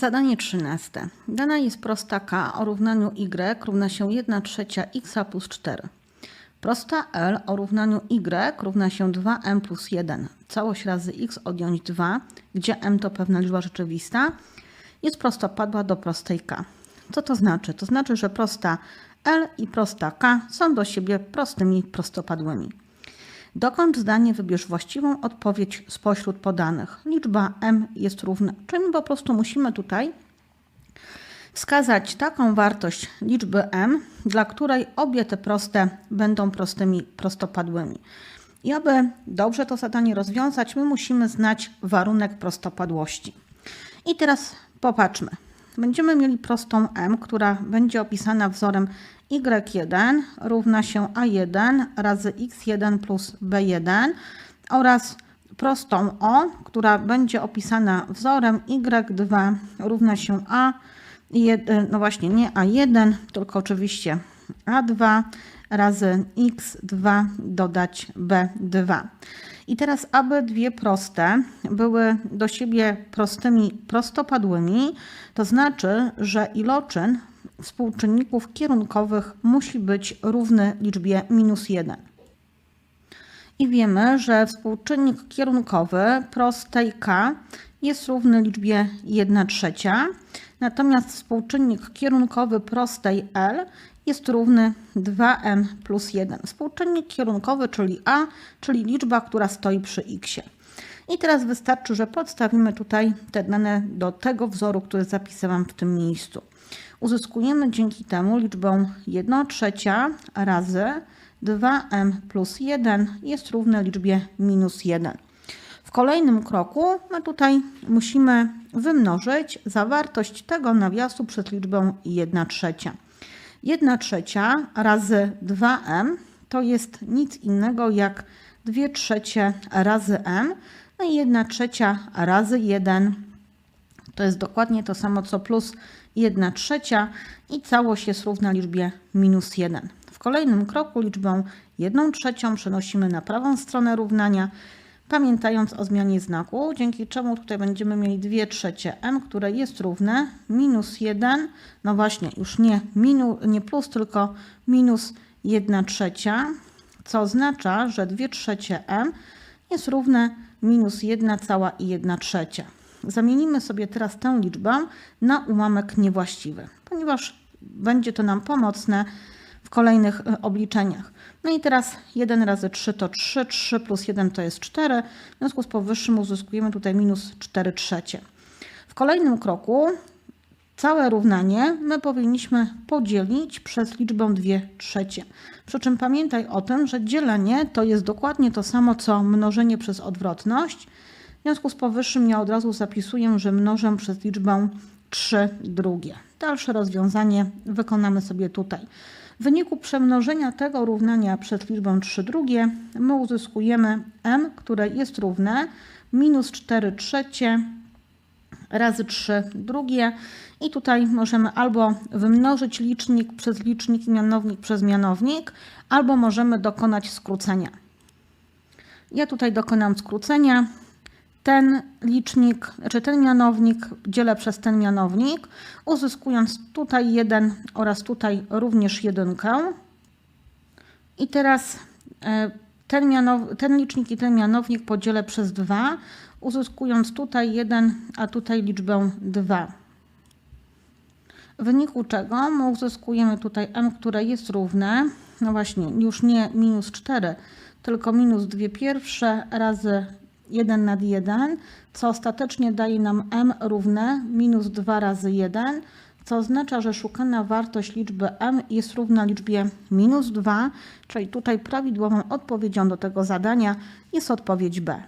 Zadanie 13. Dana jest prosta k o równaniu y równa się 1 trzecia x plus 4. Prosta L o równaniu y równa się 2m plus 1. Całość razy x odjąć 2, gdzie m to pewna liczba rzeczywista, jest prostopadła do prostej k. Co to znaczy? To znaczy, że prosta L i prosta k są do siebie prostymi prostopadłymi. Dokończ zdanie, wybierz właściwą odpowiedź spośród podanych. Liczba m jest równa, czyli my po prostu musimy tutaj wskazać taką wartość liczby m, dla której obie te proste będą prostymi prostopadłymi. I aby dobrze to zadanie rozwiązać, my musimy znać warunek prostopadłości. I teraz popatrzmy. Będziemy mieli prostą m, która będzie opisana wzorem y1 równa się a1 razy x1 plus b1 oraz prostą o, która będzie opisana wzorem y2 równa się a, no właśnie nie a1, tylko oczywiście a2 razy x2 dodać b2. I teraz, aby dwie proste były do siebie prostymi prostopadłymi, to znaczy, że iloczyn współczynników kierunkowych musi być równy liczbie minus 1. I wiemy, że współczynnik kierunkowy prostej k jest równy liczbie 1 trzecia, natomiast współczynnik kierunkowy prostej L jest równy 2m plus 1. Współczynnik kierunkowy, czyli a, czyli liczba, która stoi przy x. I teraz wystarczy, że podstawimy tutaj te dane do tego wzoru, który zapisałam w tym miejscu. Uzyskujemy dzięki temu liczbę 1 trzecia razy 2m plus 1 jest równe liczbie minus 1. W kolejnym kroku my tutaj musimy wymnożyć zawartość tego nawiasu przez liczbę 1 trzecia. 1 trzecia razy 2m to jest nic innego jak 2 trzecie razy m, no i 1 trzecia razy 1 to jest dokładnie to samo co plus 1 trzecia i całość jest równa liczbie minus 1. Kolejnym kroku liczbę 1 trzecią przenosimy na prawą stronę równania, pamiętając o zmianie znaku, dzięki czemu tutaj będziemy mieli 2 trzecie m, które jest równe minus 1, no właśnie już nie, minu, nie plus, tylko minus 1 trzecia, co oznacza, że 2 trzecie m jest równe minus 1 cała i 1 trzecia. Zamienimy sobie teraz tę liczbę na ułamek niewłaściwy, ponieważ będzie to nam pomocne kolejnych e, obliczeniach. No i teraz 1 razy 3 to 3, 3 plus 1 to jest 4. W związku z powyższym uzyskujemy tutaj minus 4 trzecie. W kolejnym kroku całe równanie my powinniśmy podzielić przez liczbę 2 trzecie. Przy czym pamiętaj o tym, że dzielenie to jest dokładnie to samo co mnożenie przez odwrotność. W związku z powyższym ja od razu zapisuję, że mnożę przez liczbę 3 drugie. Dalsze rozwiązanie wykonamy sobie tutaj. W wyniku przemnożenia tego równania przez liczbę 3 drugie my uzyskujemy m, które jest równe minus 4 trzecie razy 3 drugie i tutaj możemy albo wymnożyć licznik przez licznik i mianownik przez mianownik, albo możemy dokonać skrócenia. Ja tutaj dokonam skrócenia ten licznik, czy ten mianownik dzielę przez ten mianownik, uzyskując tutaj jeden oraz tutaj również jedynkę. I teraz e, ten, ten licznik i ten mianownik podzielę przez 2, uzyskując tutaj 1, a tutaj liczbę 2. W wyniku czego my uzyskujemy tutaj m, które jest równe, no właśnie, już nie minus 4, tylko minus 2 pierwsze razy 1 nad 1, co ostatecznie daje nam m równe minus 2 razy 1, co oznacza, że szukana wartość liczby m jest równa liczbie minus 2, czyli tutaj prawidłową odpowiedzią do tego zadania jest odpowiedź B.